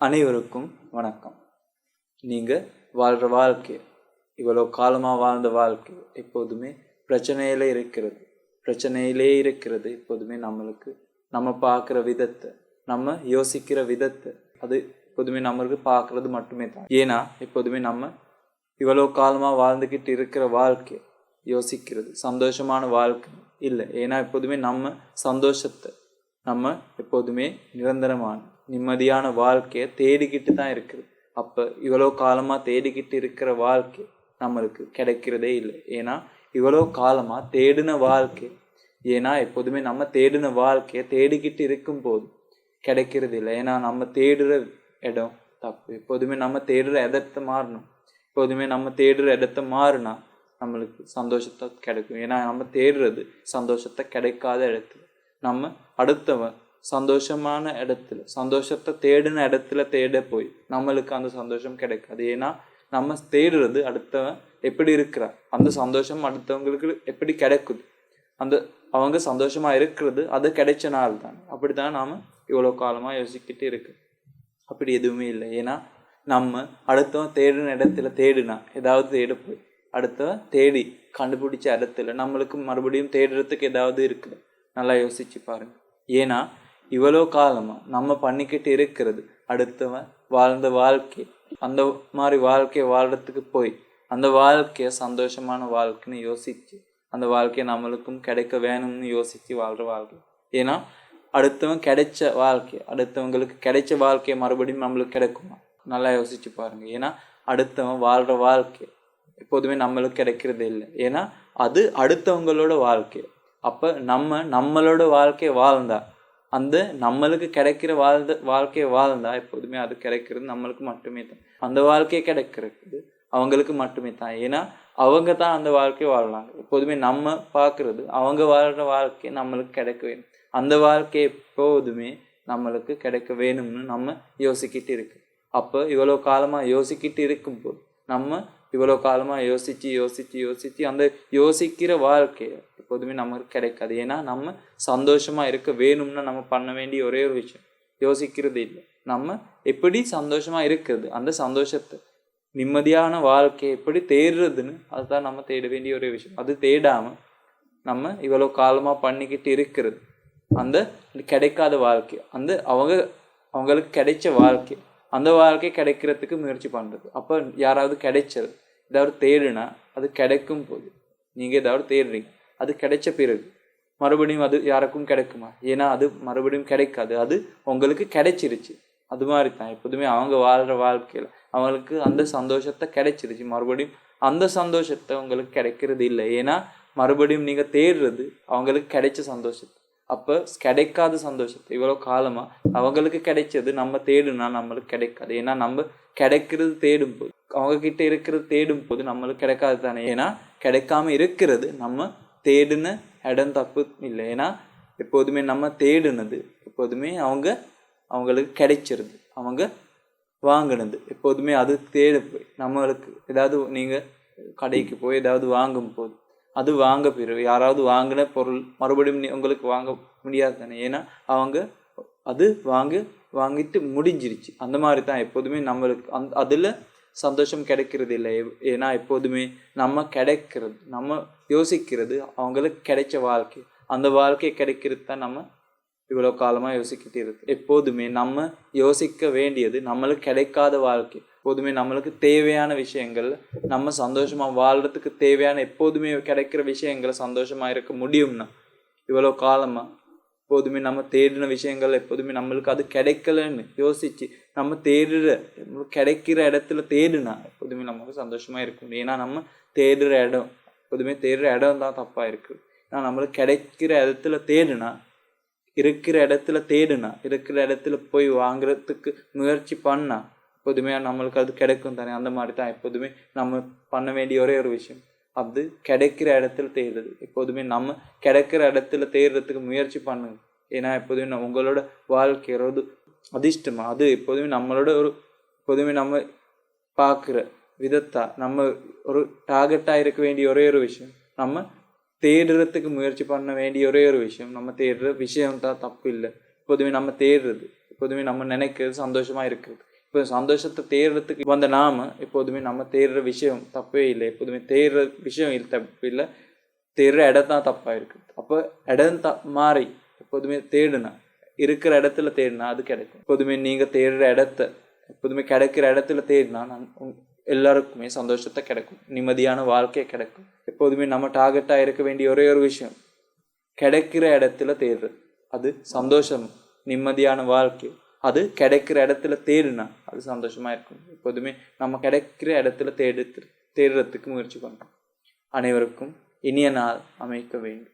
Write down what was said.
அனைவருக்கும் வணக்கம். நீங்கள் வாழ்கிற வாழ்க்கை இவ்வளோ காலமாக வாழ்ந்த வாழ்க்கை எப்போதுமே பிரச்சனையில இருக்கிறது. பிரச்சனையிலே இருக்கிறது எப்போதுமே நம்மளுக்கு. நம்ம பார்க்குற விதத்தை நம்ம யோசிக்கிற விதத்தை அது எப்போதுமே நம்மளுக்கு பார்க்குறது மட்டுமே தான். ஏன்னா எப்போதுமே நம்ம இவ்வளோ காலமாக வாழ்ந்துக்கிட்டு இருக்கிற வாழ்க்கை யோசிக்கிறது சந்தோஷமான வாழ்க்கை இல்லை. ஏன்னா எப்போதுமே நம்ம சந்தோஷத்தை நம்ம எப்போதுமே நிரந்தரமான நிம்மதியான வாழ்க்கையை தேடிக்கிட்டு தான் இருக்குது. அப்போ இவ்வளோ காலமாக தேடிக்கிட்டு இருக்கிற வாழ்க்கை நம்மளுக்கு கிடைக்கிறதே இல்லை. ஏன்னா இவ்வளோ காலமாக தேடின வாழ்க்கை. ஏன்னா எப்போதுமே நம்ம தேடின வாழ்க்கையை தேடிக்கிட்டு இருக்கும்போது கிடைக்கிறது இல்லை. ஏன்னா நம்ம தேடுற இடம் தப்பு. எப்போதுமே நம்ம தேடுற இடத்த மாறணும். எப்போதுமே நம்ம தேடுற இடத்த மாறினா நம்மளுக்கு சந்தோஷத்தை கிடைக்கும். ஏன்னா நம்ம தேடுறது சந்தோஷத்தை கிடைக்காத இடத்துல. நம்ம அடுத்தவன் சந்தோஷமான இடத்துல சந்தோஷத்தை தேடின இடத்துல தேட போய் நம்மளுக்கு அந்த சந்தோஷம் கிடைக்காது. ஏன்னா நம்ம தேடுறது அடுத்தவன் எப்படி இருக்கிறா அந்த சந்தோஷம் அடுத்தவங்களுக்கு எப்படி கிடைக்குது? அந்த அவங்க சந்தோஷமா இருக்கிறது அது கிடைச்ச நாள் தான். அப்படித்தான் நாம இவ்வளோ காலமா யோசிக்கிட்டு இருக்கு அப்படி எதுவுமே இல்லை. ஏன்னா நம்ம அடுத்தவன் தேடின இடத்துல தேடினா ஏதாவது தேட போய் அடுத்தவன் தேடி கண்டுபிடிச்ச இடத்துல நம்மளுக்கு மறுபடியும் தேடுறதுக்கு ஏதாவது இருக்குது நல்லா யோசிச்சு பாருங்க. ஏன்னா இவ்வளோ காலமாக நம்ம பண்ணிக்கிட்டு இருக்கிறது. அடுத்தவன் வாழ்ந்த வாழ்க்கை அந்த மாதிரி வாழ்க்கையை வாழ்றதுக்கு போய் அந்த வாழ்க்கையை சந்தோஷமான வாழ்க்கைன்னு யோசித்து அந்த வாழ்க்கையை நம்மளுக்கும் கிடைக்க வேணும்னு யோசித்து வாழ்கிற வாழ்க்கை. ஏன்னா அடுத்தவன் கிடைச்ச வாழ்க்கை அடுத்தவங்களுக்கு கிடைச்ச வாழ்க்கையை மறுபடியும் நம்மளுக்கு கிடைக்குமா? நல்லா யோசிச்சு பாருங்கள் ஏன்னா அடுத்தவன் வாழ்கிற வாழ்க்கை எப்போதுமே நம்மளுக்கு கிடைக்கிறது இல்லை. ஏன்னா அது அடுத்தவங்களோட வாழ்க்கை. அப்போ நம்ம நம்மளோட வாழ்க்கையை வாழ்ந்தா அந்த நம்மளுக்கு கிடைக்கிற வாழ்ந்த வாழ்க்கையை வாழ்ந்தா எப்போதுமே அது கிடைக்கிறது நம்மளுக்கு மட்டுமே தான். அந்த வாழ்க்கையை கிடைக்கிறது அவங்களுக்கு மட்டுமே தான். ஏன்னா அவங்க தான் அந்த வாழ்க்கையை வாழலாங்க எப்போதுமே நம்ம பார்க்குறது அவங்க வாழ்கிற வாழ்க்கை நம்மளுக்கு கிடைக்க வேணும் அந்த வாழ்க்கை எப்போதுமே நம்மளுக்கு கிடைக்க வேணும்னு நம்ம யோசிக்கிட்டு இருக்கு. அப்போ இவ்வளோ காலமாக யோசிக்கிட்டு இருக்கும்போது நம்ம இவ்வளோ காலமாக யோசித்து யோசித்து யோசித்து அந்த யோசிக்கிற வாழ்க்கை எப்போதுமே நமக்கு கிடைக்காது. ஏன்னா நம்ம சந்தோஷமாக இருக்க வேணும்னா நம்ம பண்ண வேண்டிய ஒரே ஒரு விஷயம். யோசிக்கிறது இல்லை. நம்ம எப்படி சந்தோஷமாக இருக்கிறது? அந்த சந்தோஷத்தை நிம்மதியான வாழ்க்கையை எப்படி தேடுறதுன்னு அதுதான் நம்ம தேட வேண்டிய ஒரே விஷயம். அது தேடாமல் நம்ம இவ்வளோ காலமாக பண்ணிக்கிட்டு இருக்கிறது. அந்த கிடைக்காத வாழ்க்கை அந்த அவங்க அவங்களுக்கு கிடைச்ச வாழ்க்கை அந்த வாழ்க்கை கிடைக்கிறதுக்கு முயற்சி பண்ணுறது அப்போ யாராவது கிடைச்சது ஏதாவது தேடுனா அது கிடைக்கும் போது நீங்கள் ஏதாவது தேடுறீங்க அது கிடைச்ச பிறகு மறுபடியும் அது யாருக்கும் கிடைக்குமா? ஏன்னா அது மறுபடியும் கிடைக்காது. அது உங்களுக்கு கிடைச்சிருச்சு. அது மாதிரி தான் எப்போதுமே அவங்க வாழ்கிற வாழ்க்கையில் அவங்களுக்கு அந்த சந்தோஷத்தை கிடைச்சிருச்சு. மறுபடியும் அந்த சந்தோஷத்தை உங்களுக்கு கிடைக்கிறது இல்லை. ஏன்னா மறுபடியும் நீங்கள் தேடுறது அவங்களுக்கு கிடைச்ச சந்தோஷத்தை. அப்போ கிடைக்காத சந்தோஷத்தை இவ்வளோ காலமாக அவங்களுக்கு கிடைச்சது நம்ம தேடுனா நம்மளுக்கு கிடைக்காது. ஏன்னா நம்ம கிடைக்கிறது தேடும் போது அவங்கக்கிட்ட இருக்கிறது தேடும் போது நம்மளுக்கு கிடைக்காது தானே. ஏன்னா கிடைக்காம இருக்கிறது நம்ம தேடின இடம் தப்பு இல்லை. ஏன்னா எப்போதுமே நம்ம தேடுனது எப்போதுமே அவங்க அவங்களுக்கு கிடைச்சிருது. அவங்க வாங்கினது எப்போதுமே அது தேட போய் நம்மளுக்கு ஏதாவது நீங்கள் கடைக்கு போய் ஏதாவது வாங்கும் போது அது வாங்க பிறகு யாராவது வாங்கின பொருள் மறுபடியும் உங்களுக்கு வாங்க முடியாது தானே. ஏன்னா அவங்க அது வாங்க வாங்கிட்டு முடிஞ்சிருச்சு. அந்த மாதிரி தான் எப்போதுமே நம்மளுக்கு அந் அதில் சந்தோஷம் கிடைக்கிறது இல்லை. ஏன்னா எப்போதுமே நம்ம கிடைக்கிறது நம்ம யோசிக்கிறது அவங்களுக்கு கிடைச்ச வாழ்க்கை. அந்த வாழ்க்கை கிடைக்கிறது தான் நம்ம இவ்வளோ காலமாக யோசிக்கிட்டு இருக்கு. எப்போதுமே நம்ம யோசிக்க வேண்டியது நம்மளுக்கு கிடைக்காத வாழ்க்கை. எப்போதுமே நம்மளுக்கு தேவையான விஷயங்கள் நம்ம சந்தோஷமாக வாழ்கிறதுக்கு தேவையான எப்போதுமே கிடைக்கிற விஷயங்களை சந்தோஷமாக இருக்க முடியும்னா இவ்வளோ காலமாக எப்போதுமே நம்ம தேடின விஷயங்கள் எப்போதுமே நம்மளுக்கு அது கிடைக்கலன்னு யோசித்து நம்ம தேடுற கிடைக்கிற இடத்துல தேடுனா எப்போதுமே நமக்கு சந்தோஷமாக இருக்கும் ஏன்னா நம்ம தேடுற இடம் எப்போதுமே தேடுற இடம் தான் தப்பாக இருக்குது ஏன்னா நம்மளுக்கு கிடைக்கிற இடத்துல தேடுனா இருக்கிற இடத்துல தேடுனா இருக்கிற இடத்துல போய் வாங்குறதுக்கு முயற்சி பண்ணால் எப்போதுமே நம்மளுக்கு அது கிடைக்கும் தானே? அந்த மாதிரி தான் எப்போதுமே நம்ம பண்ண வேண்டிய ஒரே ஒரு விஷயம். அது கிடைக்கிற இடத்துல தேடுறது. எப்போதுமே நம்ம கிடைக்கிற இடத்துல தேடுறதுக்கு முயற்சி பண்ணுங்க. ஏன்னா எப்போதுமே உங்களோட வாழ்க்கையோட அதிர்ஷ்டமாக அது எப்போதுமே நம்மளோட ஒரு எப்போதுமே நம்ம பார்க்குற விதத்தா நம்ம ஒரு டார்கெட்டாக இருக்க வேண்டிய ஒரே ஒரு விஷயம். நம்ம தேடுறதுக்கு முயற்சி பண்ண வேண்டிய ஒரே ஒரு விஷயம். நம்ம தேடுற விஷயம் தான் தப்பு இல்லை. எப்போதுமே நம்ம தேடுறது. எப்போதுமே நம்ம நினைக்கிறது சந்தோஷமாக இருக்கிறது. இப்போ சந்தோஷத்தை தேடுறதுக்கு வந்த நாம எப்போதுமே நம்ம தேடுற விஷயம் தப்பே இல்லை. எப்போதுமே தேடுற விஷயம் இல்லை தப்பு இல்லை. தேடுற இடம் தான் தப்பாக இருக்கு அப்போ இடம் த மாறி எப்போதுமே தேடுனா இருக்கிற இடத்துல தேடினா அது கிடைக்கும். எப்போதுமே நீங்கள் தேடுற இடத்த எப்போதுமே கிடைக்கிற இடத்துல தேடினா நான் எல்லாருக்குமே சந்தோஷத்தை கிடைக்கும். நிம்மதியான வாழ்க்கையை கிடைக்கும். எப்போதுமே நம்ம டார்கெட்டாக இருக்க வேண்டிய ஒரே ஒரு விஷயம் கிடைக்கிற இடத்துல தேடுறது. அது சந்தோஷம் நிம்மதியான வாழ்க்கை. அது கிடைக்கிற இடத்துல தேடுனா அது சந்தோஷமாக இருக்கும். எப்போதுமே நம்ம கிடைக்கிற இடத்துல தேடு தேடுறதுக்கு முயற்சி பண்ணுறோம் அனைவருக்கும் இனிய நாள் அமைக்க வேண்டும்.